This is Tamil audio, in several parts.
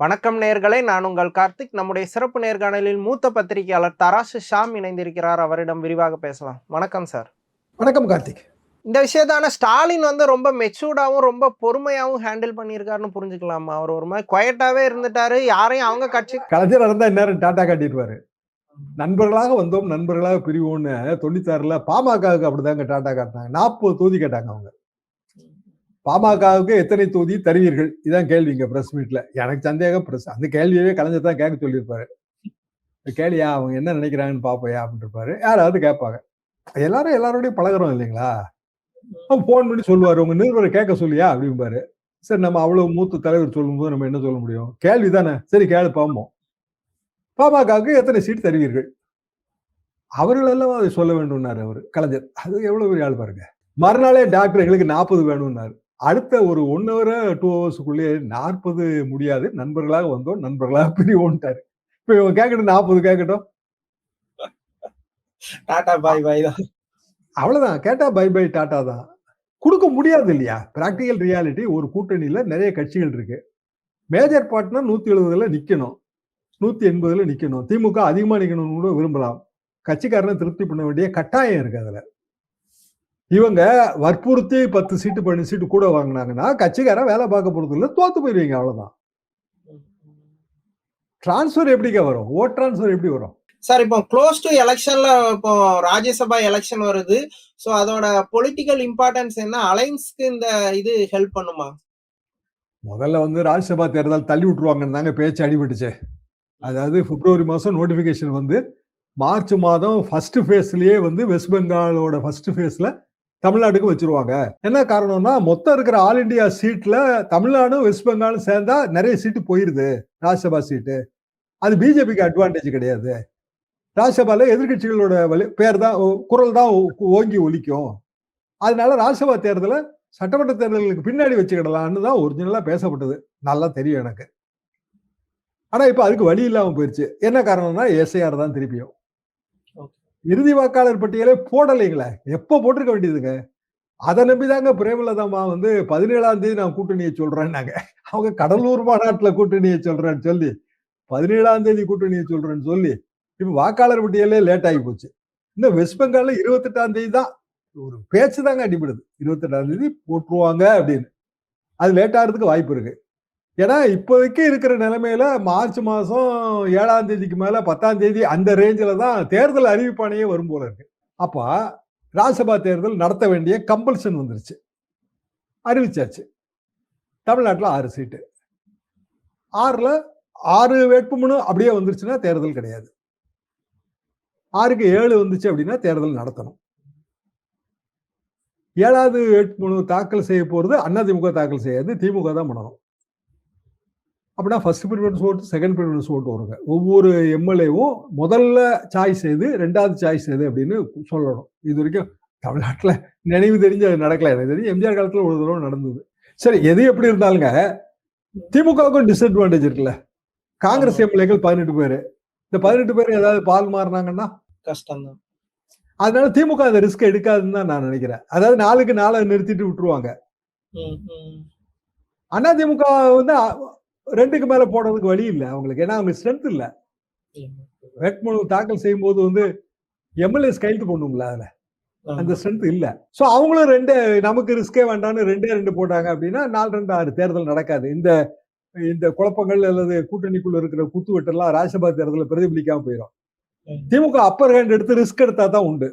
வணக்கம் நேர்களே நான் உங்கள் கார்த்திக். நம்முடைய சிறப்பு நேர்காணலில் மூத்த பத்திரிகையாளர் தராசு ஷாம் இணைந்திருக்கிறார். அவரிடம் விரிவாக பேசலாம். வணக்கம் சார் வணக்கம் கார்த்திக். இந்த விஷயத்தான ஸ்டாலின் வந்து ரொம்ப மெச்சூர்டாகவும் ரொம்ப பொறுமையாகவும் ஹேண்டில் பண்ணியிருக்காருன்னு புரிஞ்சுக்கலாமா? அவர் ஒரு மாதிரி குவைட்டாவே இருந்துட்டாரு. யாரையும் அவங்க கட்சி கலைஞர் இருந்தா இந்நேரம் டாட்டா காட்டிடுவாரு நண்பர்களாக வந்தோம் நண்பர்களாக பிரிவோம்னு தொண்ணூத்தாறுல பாமகவுக்கு அப்படிதாங்க டாட்டா காட்டினாங்க. நாற்பது தொகுதி கேட்டாங்க அவங்க. பாமகவுக்கு எத்தனை தொகுதி தருவீர்கள்? இதான் கேள்விங்க பிரஸ் மீட்ல எனக்கு சந்தேகம் பிரஸ் அந்த கேள்வியவே கலைஞர் தான் கேட்க சொல்லியிருப்பாரு. கேளியா அவங்க என்ன நினைக்கிறாங்கன்னு பாப்பையா? அப்படின்னு இருப்பாரு. யாராவது கேட்பாங்க. எல்லாரும் எல்லாரோடையும் பழகுறோம் இல்லைங்களா? ஃபோன் பண்ணி சொல்லுவாரு உங்க நிருபரை கேட்க சொல்லியா? அப்படிம்பாரு. சரி நம்ம அவ்வளவு மூத்த தலைவர் சொல்லும்போது நம்ம என்ன சொல்ல முடியும்? கேள்வி தானே. சரி கேளு பாம்போம் பாமகவுக்கு எத்தனை சீட் தருவீர்கள்? அவர்கள் எல்லாம் அதை சொல்ல வேண்டும்னாரு அவர் கலைஞர். அது எவ்வளவு பெரிய ஆள் பாருங்க. மறுநாளே டாக்டர் எங்களுக்கு நாற்பது வேணும்னாரு. அடுத்த ஒரு ஒன் ஹவர் டூ ஹவர்ஸுக்குள்ளேயே நாற்பது முடியாது. நண்பர்களாக வந்தோம். நண்பர்களாக பிரிவோன்ட்டாரு. இப்ப இவங்க கேட்கட்டும் நாற்பது கேட்கட்டும் டாடா பாய் பாய் தான் அவ்வளவுதான். கேட்டா பை பை டாட்டா தான். கொடுக்க முடியாது இல்லையா? பிராக்டிக்கல் ரியாலிட்டி ஒரு கூட்டணியில நிறைய கட்சிகள் இருக்கு. மேஜர் பார்ட்னர் நூத்தி எழுபதுல நிக்கணும். நூத்தி எண்பதுல நிக்கணும். திமுக அதிகமா நிக்கணும்னு கூட விரும்பலாம். கட்சிக்காரனை திருப்தி பண்ண வேண்டிய கட்டாயம் இருக்கு அதுல. இவங்க வற்புறுத்தி பத்து சீட்டு பன்னெண்டு சீட்டு கூட வாங்கினாங்கன்னா கட்சிக்காரன் வேலை பார்க்க போறது இல்ல தோத்து போயிருவீங்க அவ்வளவுதான். டிரான்ஸ்ஃபர் எப்படிங்க வரும்? ஓட் டிரான்ஸ்ஃபர் எப்படி வரும்? சார் இப்போ க்ளோஸ் டு எலெக்ஷன்ல இப்போ ராஜ்யசபா எலெக்ஷன் வருது. ஸோ அதோட பொலிட்டிக்கல் இம்பார்ட்டன்ஸ் என்ன? அலைன்ஸ்க்கு இந்த இது ஹெல்ப் பண்ணுமா? முதல்ல வந்து ராஜ்யசபா தேர்தல் தள்ளி விட்டுருவாங்கன்னு தாங்க பேச்சு அடிபட்டுச்சு. அதாவது பிப்ரவரி மாதம் நோட்டிஃபிகேஷன் வந்து மார்ச் மாதம் ஃபர்ஸ்ட் ஃபேஸ்லயே வந்து வெஸ்ட் பெங்காலோட ஃபர்ஸ்ட் ஃபேஸ்ல தமிழ்நாட்டுக்கு வச்சிருவாங்க. என்ன காரணம்னா மொத்தம் இருக்கிற ஆல் இண்டியா சீட்ல தமிழ்நாடும் வெஸ்ட் பெங்காலும் சேர்ந்தா நிறைய சீட்டு போயிருது. ராஜ்யசபா சீட்டு அது பிஜேபிக்கு அட்வான்டேஜ் கிடையாது. ராஜ்யசபால எதிர்கட்சிகளோட வலி பேர் தான் குரல் தான் ஓங்கி ஒலிக்கும். அதனால ராஜ்யசபா தேர்தலை சட்டமன்ற தேர்தலுக்கு பின்னாடி வச்சுக்கிடலாம்னு தான் ஒரிஜினலா பேசப்பட்டது. நல்லா தெரியும் எனக்கு. ஆனா இப்ப அதுக்கு வழி இல்லாம போயிருச்சு. என்ன காரணம்னா எஸ்ஐஆர் தான் திருப்பியும். இறுதி வாக்காளர் பட்டியலே போடலைங்களே எப்போ போட்டிருக்க வேண்டியதுங்க? அதை நம்பிதாங்க பிரேமலதாமா வந்து பதினேழாம் தேதி நான் கூட்டணியை சொல்றேன்னாங்க. அவங்க கடலூர் மாநாட்டில் கூட்டணியை சொல்றேன்னு சொல்லி பதினேழாம் தேதி கூட்டணியை சொல்றேன்னு சொல்லி இப்போ வாக்காளர் பட்டியலே லேட் ஆகி போச்சு. இன்னும் வெஸ்ட் பெங்கால்ல இருபத்தெட்டாம் தேதி தான் ஒரு பேச்சு தாங்க அடிபடுது. இருபத்தெட்டாம் தேதி போட்டுருவாங்க அப்படின்னு. அது லேட் ஆகிறதுக்கு வாய்ப்பு இருக்கு. ஏன்னா இப்போதைக்கு இருக்கிற நிலைமையில மார்ச் மாதம் ஏழாம் தேதிக்கு மேலே பத்தாம் தேதி அந்த ரேஞ்சில் தான் தேர்தல் அறிவிப்பானையே வரும் போல இருக்கு. அப்போ ராஜ்யசபா தேர்தல் நடத்த வேண்டிய கம்பல்சன் வந்துருச்சு. அறிவிச்சாச்சு. தமிழ்நாட்டில் ஆறு சீட்டு ஆறில் ஆறு வேட்புமனு அப்படியே வந்துருச்சுன்னா தேர்தல் கிடையாது. ஆறுக்கு ஏழு வந்துச்சு அப்படின்னா தேர்தல் நடத்தணும். ஏழாவது வேட்புமனு தாக்கல் செய்ய போகிறது அதிமுக தாக்கல் செய்யாது திமுக தான் பண்ணணும். அப்படின்னா ஃபர்ஸ்ட் ப்ரிஃபரன்ஸ் ஓட்டு செகண்ட் ப்ரிஃபரன்ஸ் ஓட்டு வருங்க. ஒவ்வொரு எம்எல்ஏவும் முதல்ல சாய்ஸ் எது ரெண்டாவது சாய்ஸ் எது அப்படின்னு சொல்லணும். இது வரைக்கும் தமிழ்நாட்டில் நினைவு தெரிஞ்சு அது நடக்கல. எனக்கு தெரிஞ்சு எம்ஜிஆர் காலத்தில் ஒரு தடவை நடந்தது. சரி எது எப்படி இருந்தாலுங்க திமுகவுக்கும் டிஸ்அட்வான்டேஜ் இருக்குல்ல. காங்கிரஸ் எம்எல்ஏக்கள் பதினெட்டு பேர். இந்த பதினெட்டு பேர் ஏதாவது பால் மாறினாங்கன்னா? கஷ்டம் தான் அதனால திமுக அந்த ரிஸ்க் எடுக்காதுன்னு தான் நான் நினைக்கிறேன். அதாவது நாளுக்கு நாளை நிறுத்திட்டு விட்டுருவாங்க. அண்ணா திமுக வந்து ரெண்டுக்கு மேல போடுறதுக்கு வழி இல்லை அவங்களுக்கு. ஏன்னா அவங்க ஸ்ட்ரென்த் இல்ல. வேட்புமனு தாக்கல் செய்யும் போது வந்து எம்எல்ஏஸ் கையெழுத்து பண்ணுங்களா அதுல. அந்த ஸ்ட்ரென்த் இல்ல. சோ அவங்களும் ரெண்டு நமக்கு ரிஸ்கே வேண்டாம்னு ரெண்டே ரெண்டு போட்டாங்க அப்படின்னா நாலு ரெண்டு ஆறு தேர்தல் நடக்காது. இந்த இந்த குழப்பங்கள் அல்லது கூட்டணிக்குள்ள இருக்கிற குத்து வெட்டெல்லாம் ராஜ்யசபா தேர்தலில் பிரதிபலிக்காம போயிடும் திமுக அப்பர் ஹேண்ட் எடுத்து ரிஸ்க் எடுத்தா தான் உண்டு.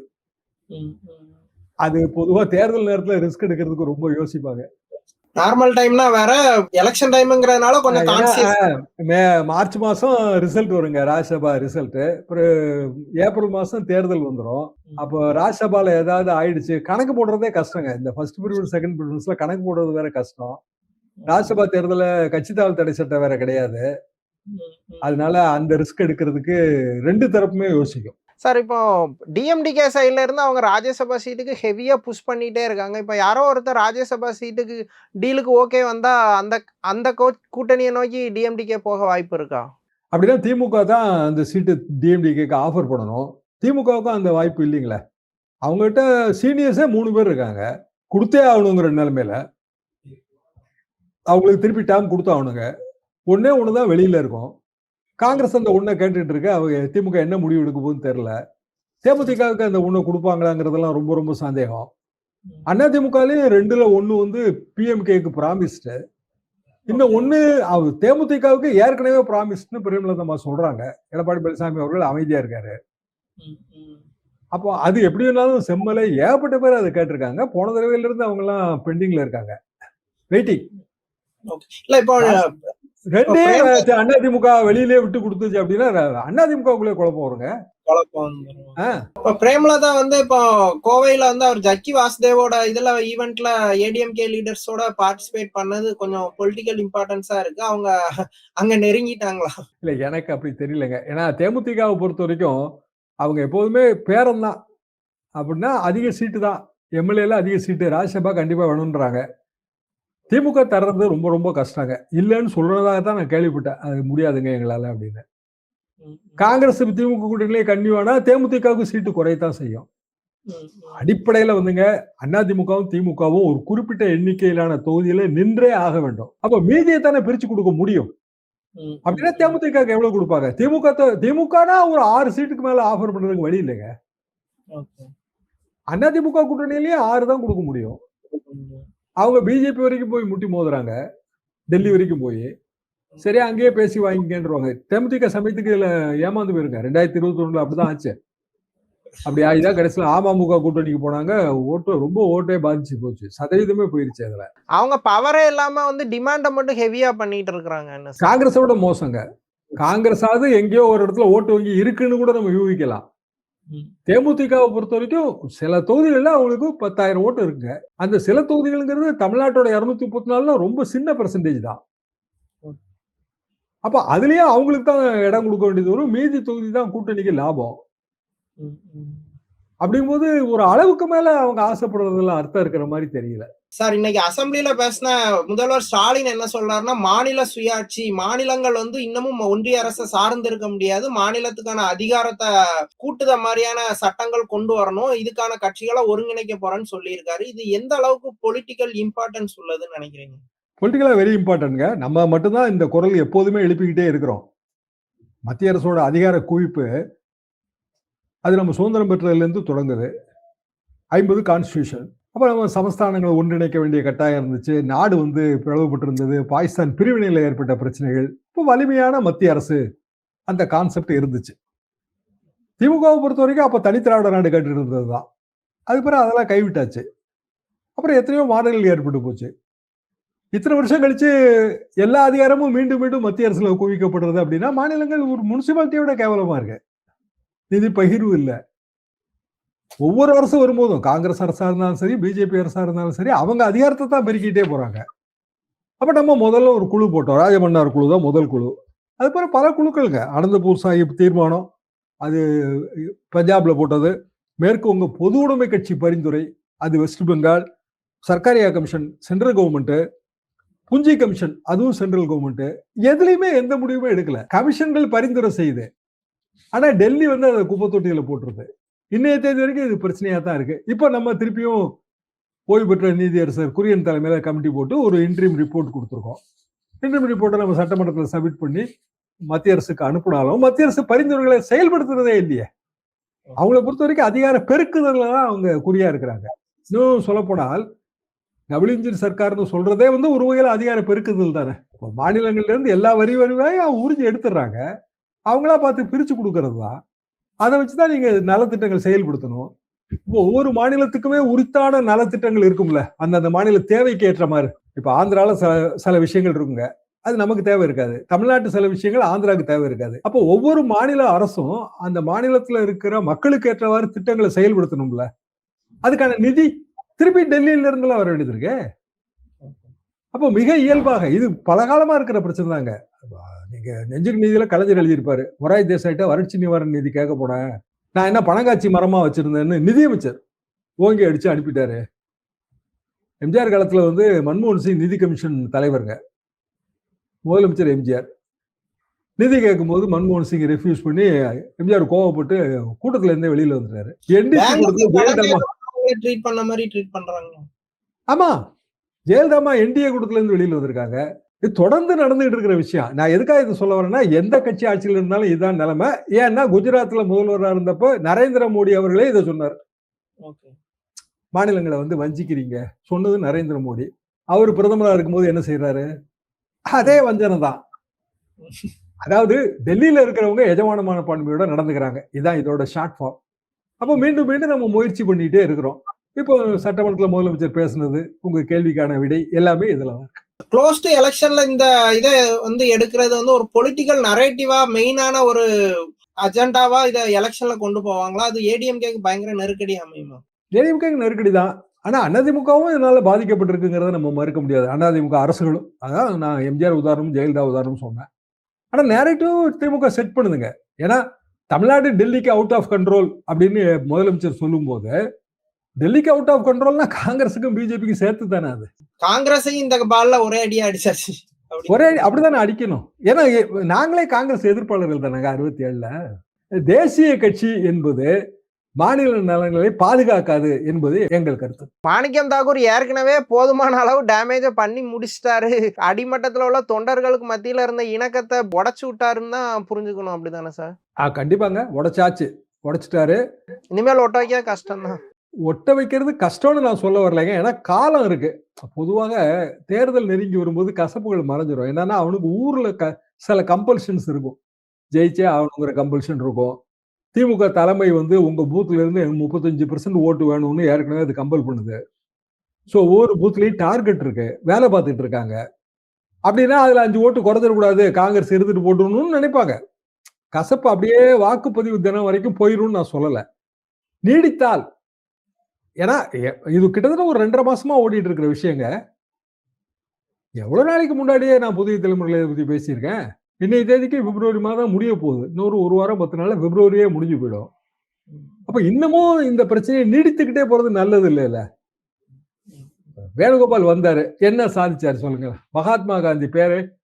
அது பொதுவா தேர்தல் நேரத்துல ரிஸ்க் எடுக்கிறதுக்கு ரொம்ப யோசிப்பாங்க. நார்மல் டைம்னா வேற எலெக்ஷன் டைம்ங்கிறதுனால கொஞ்சம் கான்சியஸ் மார்ச் மாசம் ரிசல்ட் வருங்க ராஜ்யசபா ரிசல்ட் அப்புறம் ஏப்ரல் மாசம் தேர்தல் வந்துடும் அப்போ ராஜ்யசபால ஏதாவது ஆயிடுச்சு கணக்கு போடுறதே கஷ்டங்க. இந்த ஃபர்ஸ்ட் ப்ரிஃபரன்ஸ் செகண்ட் ப்ரிஃபரன்ஸ்ல கணக்கு போடுறது வேற கஷ்டம். ராஜ்யசபா தேர்தல கட்சி தாவல் தடை சட்டம் வேற கிடையாது. அதனால அந்த ரிஸ்க் எடுக்கிறதுக்கு ரெண்டு தரப்புமே யோசிக்கும். சார் இப்போ டிஎம்டிகே சைடில் இருந்து அவங்க ராஜ்யசபா சீட்டுக்கு ஹெவியாக புஷ் பண்ணிகிட்டே இருக்காங்க. இப்போ யாரோ ஒருத்தர் ராஜ்யசபா சீட்டுக்கு டீலுக்கு ஓகே வந்தால் அந்த அந்த கூட்டணியை நோக்கி டிஎம்டிகே போக வாய்ப்பு இருக்கா? அப்படின்னா திமுக தான் அந்த சீட்டு டிஎம்டிகேக்கு ஆஃபர் பண்ணணும். திமுகவுக்கும் அந்த வாய்ப்பு இல்லைங்களே. அவங்ககிட்ட சீனியர்ஸே மூணு பேர் இருக்காங்க. கொடுத்தே ஆகணுங்கிற நிலைமையில அவங்களுக்கு திருப்பி டேம் கொடுத்தாகணுங்க ஒன்று தான் வெளியில் இருக்கும். காங்கிரஸ் அந்த ஒண்ணை கேட்டுட்டு இருக்கு அவங்க திமுக என்ன முடிவு எடுக்க போகுதுன்னு தெரியல. தேமுதிகவுக்கு அந்த ஒண்ணை கொடுப்பாங்களாங்கிறதெல்லாம் ரொம்ப ரொம்ப சந்தேகம். அண்ணா திமுகலயும் ரெண்டுல ஒண்ணு வந்து பிஎம்கேக்கு ப்ராமிஸ்டு இன்னும் ஒண்ணு அவ தேமுதிகவுக்கு ஏற்கனவே ப்ராமிஸ்ட்னு பிரேமலதம்மா சொல்றாங்க. எடப்பாடி பழனிசாமி அவர்கள் அமைதியா இருக்காரு. அப்போ அது எப்படி வேணாலும் செம்மலை. ஏகப்பட்ட பேர் அதை கேட்டிருக்காங்க. போன தடவையில இருந்து அவங்க எல்லாம் பெண்டிங்ல இருக்காங்க வெயிட்டிங் இல்ல இப்போ ரெண்டே திமுக வெளியிலே விட்டு கொடுத்துச்சு அப்படின்னா அண்ணா திமுகவுக்குள்ளே குழப்பம் வருங்க. குழப்பம். பிரேமலதா வந்து இப்போ கோவையில வந்து அவர் ஜக்கி வாசுதேவோட இதுல ஈவெண்ட்ல ஏடிஎம்கே லீடர்ஸோட பார்ட்டிசிபேட் பண்ணது கொஞ்சம் பொலிட்டிக்கல் இம்பார்ட்டன்ஸா இருக்கு. அவங்க அங்க நெருங்கிட்டாங்களா? இல்ல எனக்கு அப்படி தெரியலங்க. ஏன்னா தேமுதிகவை பொறுத்த வரைக்கும் அவங்க எப்போதுமே பேரம் தான் அப்படின்னா அதிக சீட்டு தான். எம்எல்ஏல அதிக சீட்டு ராஜ்யசபா கண்டிப்பா வேணும்ன்றாங்க. திமுக தர்றது ரொம்ப ரொம்ப கஷ்டங்க. இல்லைன்னு சொல்றதாக தான் நான் கேள்விப்பட்டேன். அது முடியாதுங்க எங்களால அப்படின்னு. காங்கிரஸ் திமுக கூட்டணியிலே கன்னியூனா தேமுதிகவுக்கு சீட்டு குறையத்தான் செய்யும். அடிப்படையில வந்துங்க அதிமுகவும் திமுகவும் ஒரு குறிப்பிட்ட எண்ணிக்கையிலான தொகுதியில நின்றே ஆக வேண்டும். அப்ப மீதியை தானே பிரிச்சு கொடுக்க முடியும்? அப்படின்னா தேமுதிக எவ்வளவு கொடுப்பாங்க? திமுக திமுகனா ஒரு ஆறு சீட்டுக்கு மேல ஆஃபர் பண்றதுக்கு வழி இல்லைங்க. அதிமுக கூட்டணியிலேயே ஆறு தான் கொடுக்க முடியும். அவங்க பிஜேபி வரைக்கும் போய் முட்டி மோதுறாங்க. டெல்லி வரைக்கும் போய். சரி அங்கேயே பேசி வாங்கிக்கன்றவாங்க. தேமுதிக சமயத்துக்கு இதுல ஏமாந்து போயிருங்க ரெண்டாயிரத்தி இருபத்தி ஒண்ணுல அப்படிதான் ஆச்சு. அப்படி ஆகிதான் கடைசியில் அமமுக கூட்டணிக்கு போனாங்க. ஓட்டு ரொம்ப ஓட்டே பாதிச்சு போச்சு. சதவீதமே போயிருச்சு அதுல. அவங்க பவரே இல்லாம வந்து டிமாண்ட மட்டும் ஹெவியா பண்ணிட்டு சார்? காங்கிரஸோட மோசங்க. காங்கிரஸாவது எங்கேயோ ஒரு இடத்துல ஓட்டு வங்கி இருக்குன்னு கூட நம்ம யூகிக்கலாம். தேமுதிகவை பொறுத்த வரைக்கும் சில தொகுதிகள்ல அவங்களுக்கு பத்தாயிரம் ஓட்டு இருக்குங்க. அந்த சில தொகுதிகள்ங்கிறது தமிழ்நாட்டோட இருநூத்தி முப்பத்தி நாலுல ரொம்ப சின்ன பெர்சன்டேஜ் தான். அப்ப அதுலயே அவங்களுக்கு தான் இடம் கொடுக்க வேண்டியது வரும். மீதி தொகுதி தான் கூட்டணிக்கு லாபம். அப்படிங்கும்போது ஒரு அளவுக்கு மேல அவங்க ஆசைப்படுறதுல அர்த்தம் இருக்கிற மாதிரி தெரியல. சார் இன்னைக்கு அசெம்பிளில பேசின முதல்வர் ஸ்டாலின் என்ன சொல்றாருன்னா மாநில சுயாட்சி மாநிலங்கள் வந்து இன்னமும் ஒன்றிய அரசை சார்ந்து இருக்க முடியாது. மாநிலத்துக்கான அதிகாரத்தை கூட்டுத மாதிரியான சட்டங்கள் கொண்டு வரணும். இதுக்கான கட்சிகளை ஒருங்கிணைக்க போறேன்னு சொல்லியிருக்காரு. இது எந்த அளவுக்கு பொலிட்டிக்கல் இம்பார்ட்டன்ஸ் உள்ளதுன்னு நினைக்கிறீங்க? பொலிட்டிக்கலா வெரி இம்பார்ட்டன்ட்ங்க நம்ம மட்டும்தான் இந்த குரல் எப்போதுமே எழுப்பிக்கிட்டே இருக்கிறோம். மத்திய அரசோட அதிகார குவிப்பு அது நம்ம சுதந்திரம் பெற்றதுலேருந்து தொடங்குது. ஐம்பது கான்ஸ்டியூஷன் அப்போ நம்ம சமஸ்தானங்களை ஒன்றிணைக்க வேண்டிய கட்டாயம் இருந்துச்சு. நாடு வந்து பிளவுபட்டிருந்தது. பாகிஸ்தான் பிரிவினையில் ஏற்பட்ட பிரச்சனைகள். இப்போ வலிமையான மத்திய அரசு அந்த கான்செப்ட் இருந்துச்சு. திமுகவை பொறுத்த வரைக்கும் அப்போ தனித்திராவிட நாடு கேட்டு இருந்தது தான் அதுக்கு பிறகு அதெல்லாம் கைவிட்டாச்சு. அப்புறம் எத்தனையோ மாநிலங்கள் ஏற்பட்டு போச்சு. இத்தனை வருஷம் கழிச்சு எல்லா அதிகாரமும் மீண்டும் மீண்டும் மத்திய அரசுல குவிக்கப்படுறது அப்படின்னா மாநிலங்கள் ஒரு முனிசிபாலிட்டியோட கேவலமா இருக்கு. நிதி பகிர்வு இல்லை. ஒவ்வொரு அரசும் வரும்போதும் காங்கிரஸ் அரசா இருந்தாலும் சரி பிஜேபி அரசா இருந்தாலும் சரி அவங்க அதிகாரத்தை தான் பெருக்கிட்டே போறாங்க. அப்ப நம்ம முதல்ல ஒரு குழு போட்டோம். ராஜமன்னார் குழு தான் முதல் குழு. அது பல குழுக்களுங்க. அனந்தபூர் சாஹிப் தீர்மானம் அது பஞ்சாப்ல போட்டது. மேற்கு வங்க பொது உடைமை கட்சி பரிந்துரை அது West Bengal. Sarkaria commission central government. Punchhi commission அதுவும் சென்ட்ரல் கவர்மெண்ட். எதுலையுமே எந்த முடிவுமே எடுக்கல. கமிஷன்கள் பரிந்துரை செய்யுது ஆனா டெல்லி வந்து அதை குப்பை தொட்டியில போட்டுருது. இன்றைய தேதி வரைக்கும் இது பிரச்சனையாக தான் இருக்குது இப்போ நம்ம திருப்பியும் ஓய்வு பெற்ற நீதியரசர் குரியன் தலைமையில் கமிட்டி போட்டு ஒரு இன்ட்ரீம் ரிப்போர்ட் கொடுத்துருக்கோம். இன்ட்ரீம் ரிப்போர்ட்டை நம்ம சட்டமன்றத்தில் சப்மிட் பண்ணி மத்திய அரசுக்கு அனுப்பினாலும் மத்திய அரசு பரிந்துரைகளை செயல்படுத்துறதே இல்லையே. அவங்கள பொறுத்த வரைக்கும் அதிகார பெருக்குதல்ல தான் அவங்க குறியா இருக்கிறாங்க. இன்னும் சொல்லப்போனால் டபுள் இன்ஜின் சர்க்கார்னு சொல்றதே வந்து ஒரு வகையில் அதிகார பெருக்குதல் தானே. இப்போ மாநிலங்கள்லேருந்து எல்லா வரி வருவாயும் உறிஞ்சி எடுத்துடுறாங்க. அவங்களா பார்த்து பிரித்து கொடுக்கறது தான் அதை வச்சுதான் நீங்க நலத்திட்டங்கள் செயல்படுத்தணும். இப்போ ஒவ்வொரு மாநிலத்துக்குமே உரித்தான நலத்திட்டங்கள் இருக்கும்ல. அந்தந்த மாநில தேவைக்கு ஏற்ற மாதிரி. இப்போ ஆந்திரால சில சில விஷயங்கள் இருக்குங்க. அது நமக்கு தேவை இருக்காது. தமிழ்நாட்டு சில விஷயங்கள் ஆந்திராவுக்கு தேவை இருக்காது. அப்போ ஒவ்வொரு மாநில அரசும் அந்த மாநிலத்துல இருக்கிற மக்களுக்கு ஏற்றவாறு திட்டங்களை செயல்படுத்தணும்ல. அதுக்கான நிதி திருப்பி டெல்லியில இருந்துலாம் வர வேண்டியது இருக்கே. அப்போ மிக இயல்பாக இது பல காலமா இருக்கிற பிரச்சனை தாங்க நீங்க நெஞ்சுக்கு நீதியில கலைஞர் எழுதியிருப்பாரு. மொராய் தேசாயிட்ட வறட்சி நிவாரண நிதி கேட்க போனேன். நான் என்ன பணங்காட்சி மரமா வச்சிருந்தேன்னு நிதியமைச்சர் ஓங்கி அடிச்சு அனுப்பிட்டாரு. எம்ஜிஆர் காலத்துல வந்து மன்மோகன் சிங் நிதி கமிஷன் தலைவருங்க. முதலமைச்சர் எம்ஜிஆர். நிதி கேட்கும்போது மன்மோகன் சிங் ரெஃப்யூஸ் பண்ணி எம்ஜிஆர் கோவப்பட்டு கூட்டத்துல இருந்தே வெளியில வந்துட்டாரு. ட்ரீட் பண்ண மாதிரி ட்ரீட் பண்றாங்க. ஆமா. ஜெயலலிதாமா என்டிஏ கூட்டத்துல இருந்து வெளியில வந்திருக்காங்க. இது தொடர்ந்து நடந்துகிட்டு இருக்கிற விஷயம். நான் எதுக்காக இது சொல்ல வரேன்னா எந்த கட்சி ஆட்சியில் இருந்தாலும் இதுதான் நிலைமை. ஏன்னா குஜராத்ல முதல்வராக இருந்தப்போ நரேந்திர மோடி அவர்களே இதை சொன்னார். மாநிலங்களை வந்து வஞ்சிக்கிறீங்க. சொன்னது நரேந்திர மோடி. அவர் பிரதமராக இருக்கும்போது என்ன செய்யறாரு அதே வஞ்சனை தான். அதாவது டெல்லியில இருக்கிறவங்க எஜமான மனப்பான்மையோட நடந்துக்கிறாங்க. இதான் இதோட ஷார்ட் ஃபார்ம் அப்போ மீண்டும் மீண்டும் நம்ம முயற்சி பண்ணிட்டே இருக்கிறோம். இப்போ சட்டமன்றத்தில் முதலமைச்சர் பேசுனது உங்க கேள்விக்கான விடை எல்லாமே இதுல தான் க்ளோஸ் டு எலெக்ஷன்ல இந்த இதை வந்து எடுக்கிறது வந்து ஒரு பொலிட்டிக்கல் நரேட்டிவா மெயினான ஒரு அஜெண்டாவா இதை எலெக்ஷன்ல கொண்டு போவாங்களா? அது ஏடிஎம்கேக்கு பயங்கர நெருக்கடி அமையுமா? ஏடிஎம்கேக்கு நெருக்கடி தான். ஆனா அதிமுகவும் இதனால பாதிக்கப்பட்டிருக்குங்கிறத நம்ம மறுக்க முடியாது. அதிமுக அரசுகளும் அதான் நான் எம்ஜிஆர் உதாரணம் ஜெயலலிதா உதாரணம் சொன்னேன். ஆனா நேரட்டிவ் திமுக செட் பண்ணுதுங்க. ஏன்னா தமிழ்நாடு டெல்லிக்கு அவுட் ஆஃப் கண்ட்ரோல் அப்படின்னு முதலமைச்சர் சொல்லும்போது டெல்லிக்கு அவுட் ஆஃப் கண்ட்ரோல்னா காங்கிரஸுக்கும் பிஜேபிக்கும் சேர்த்து தானே அது? காங்கிரஸையும் இந்த பால்ல ஒரே அடியா அடிச்சாச்சு. ஒரே அப்படிதானே அடிக்கணும். ஏன்னா நாங்களே காங்கிரஸ் எதிர்ப்பாளர்கள் தானங்க அறுபத்தி ஏழுல தேசிய கட்சி என்பது மாநில நலன்களை பாதுகாக்காது என்பது எங்கள் கருத்து. மாணிக்கம் தாக்கூர் ஏற்கனவே போதுமான அளவு டேமேஜ பண்ணி முடிச்சிட்டாரு. அடிமட்டத்துல உள்ள தொண்டர்களுக்கு மத்தியில இருந்த இணக்கத்தை உடைச்சு விட்டாருன்னு தான் புரிஞ்சுக்கணும். அப்படிதானே சார்? ஆ கண்டிப்பாங்க. உடைச்சாச்சு. உடைச்சிட்டாரு. இனிமேல் ஒட்ட வைக்க கஷ்டம் தான் ஒட்ட வைக்கிறது கஷ்டம்னு நான் சொல்ல வரலைங்க. ஏன்னா காலம் இருக்கு. பொதுவாக தேர்தல் நெருங்கி வரும்போது கசப்புகள் மறைஞ்சிடும் என்னன்னா அவனுக்கு ஊர்ல க சில கம்பல்ஷன்ஸ் இருக்கும். ஜெயிச்சே ஆகணுங்கிற கம்பல்ஷன் இருக்கும். திமுக தலைமை வந்து உங்க பூத்துல இருந்து முப்பத்தஞ்சு பெர்சன்ட் ஓட்டு வேணும்னு ஏற்கனவே அது கம்பல் பண்ணுது. ஸோ ஒவ்வொரு பூத்துலேயும் டார்கெட் இருக்கு. வேலை பார்த்துட்டு இருக்காங்க. அப்படின்னா அதுல அஞ்சு ஓட்டு குறைஞ்சிடக்கூடாது. காங்கிரஸ் எடுத்துட்டு போட்டுணும்னு நினைப்பாங்க. கசப்பு அப்படியே வாக்குப்பதிவு தினம் வரைக்கும் போயிரும்னு நான் சொல்லலை. நீடித்தால் ஏன்னா எ- இது கிட்டத்தட்ட ஒரு ரெண்டரை மாசமா ஓடிட்டு இருக்கிற விஷயங்க. எவ்வளவு நாளைக்கு முன்னாடியே நான் புதிய தலைமுறையில இதை பத்தி பேசியிருக்கேன். இன்னைய தேதிக்கு பிப்ரவரி மாதம் முடிய போகுது. இன்னொரு ஒரு வாரம் பத்து நாளில் பிப்ரவரியே முடிஞ்சு போயிடும். அப்ப இன்னமும் இந்த பிரச்சனையை நீடித்துக்கிட்டே போறது நல்லது இல்லைல்ல? வேணுகோபால் வந்தாரு. என்ன சாதிச்சாரு சொல்லுங்க. மகாத்மா காந்தி பேரு.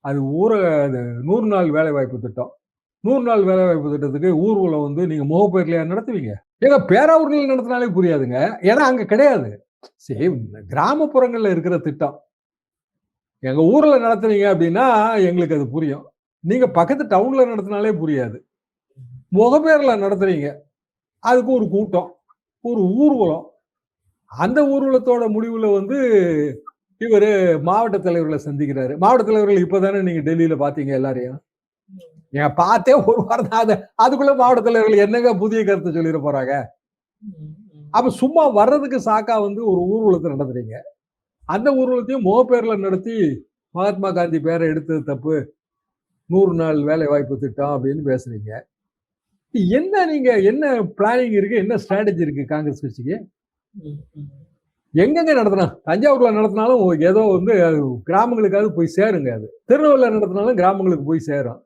அது ஊர நூறு நாள் வேலை வாய்ப்பு திட்டம். நூறு நாள் வேலை வாய்ப்பு திட்டத்துக்கு ஊர்வலம் வந்து நீங்க முகப்பேர்லையா நடத்துவீங்க? ஏங்க பேராவூர்ல நடத்தினாலே புரியாதுங்க. ஏன்னா அங்க கிடையாது. சரி கிராமப்புறங்கள்ல இருக்கிற திட்டம். எங்க ஊர்ல நடத்துனீங்க அப்படின்னா எங்களுக்கு அது புரியும். நீங்க பக்கத்து டவுன்ல நடத்தினாலே புரியாது. முகப்பேர்ல நடத்துறீங்க அதுக்கு ஒரு கூட்டம் ஒரு ஊர்வலம். அந்த ஊர்வலத்தோட முடிவுல வந்து இவர் மாவட்ட தலைவர்களை சந்திக்கிறாரு. மாவட்ட தலைவர்கள் இப்பதானே நீங்க டெல்லியில பாத்தீங்க எல்லாரையும்? ஏன் பார்த்தே ஒரு வாரம் தான் அது அதுக்குள்ள மாவட்ட தலைவர்கள் என்னங்க புதிய கருத்தை சொல்லிட போறாங்க? அப்ப சும்மா வர்றதுக்கு சாக்கா வந்து ஒரு ஊர்வலத்தை நடத்துறீங்க. அந்த ஊர்வலத்தையும் முகப்பேர்ல நடத்தி மகாத்மா காந்தி பேரை எடுத்தது தப்பு. நூறு நாள் வேலை வாய்ப்பு திட்டம் அப்படின்னு பேசுறீங்க. என்ன நீங்க என்ன பிளானிங் இருக்கு? என்ன ஸ்ட்ராட்டஜி இருக்கு காங்கிரஸ் கட்சிக்கு? எங்கெங்க நடத்தினா தஞ்சாவூர்ல நடத்தினாலும் ஏதோ வந்து கிராமங்களுக்காவது போய் சேருங்க அது. திருநெல்வேலியில் நடத்தினாலும் கிராமங்களுக்கு போய் சேரும்.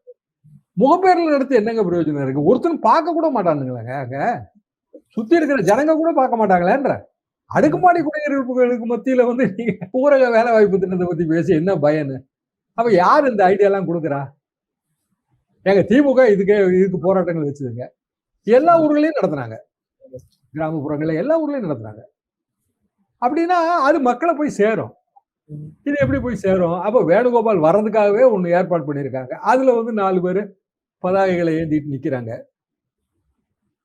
முகப்பேரில் எடுத்து என்னங்க பிரயோஜனம் இருக்கு? ஒருத்தரும் பார்க்க கூட மாட்டானுங்களேங்க அங்க. சுத்தி இருக்கிற ஜனங்க கூட பார்க்க மாட்டாங்களேன்ற. அடுக்குமாடி குடியிருப்புகளுக்கு மத்தியில வந்து நீங்க ஊரக வேலை வாய்ப்பு திட்டத்தை பத்தி பேசி என்ன பயனு? அப்ப யார் இந்த ஐடியாலாம் கொடுக்குறா? எங்க திமுக இதுக்கு இதுக்கு போராட்டங்கள் வச்சதுங்க. எல்லா ஊர்களையும் நடத்துனாங்க கிராமப்புறங்கள்ல எல்லா ஊர்லயும் நடத்துனாங்க அப்படின்னா அது மக்களை போய் சேரும். இது எப்படி போய் சேரும்? அப்ப வேணுகோபால் வர்றதுக்காகவே ஒண்ணு ஏற்பாடு பண்ணியிருக்காங்க. அதுல வந்து நாலு பேர் பதாகைகளை ஏந்திட்டு நிக்கிறாங்க.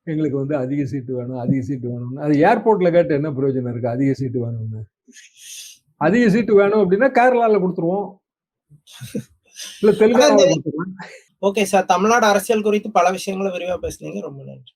எங்களுக்கு வந்து அதிக சீட்டு வேணும் அதிக சீட்டு வேணும்னு. அது ஏர்போர்ட்ல கேட்டு என்ன பிரயோஜனம் இருக்கு? அதிக சீட்டு வேணும்னு. அதிக சீட்டு வேணும் அப்படின்னா கேரளால கொடுத்துருவோம். இல்ல தெலுங்கானால கொடுத்துருவோம். ஓகே சார் தமிழ்நாடு அரசியல் குறித்து பல விஷயங்களை விரிவா பேசுனீங்க. ரொம்ப நன்றி.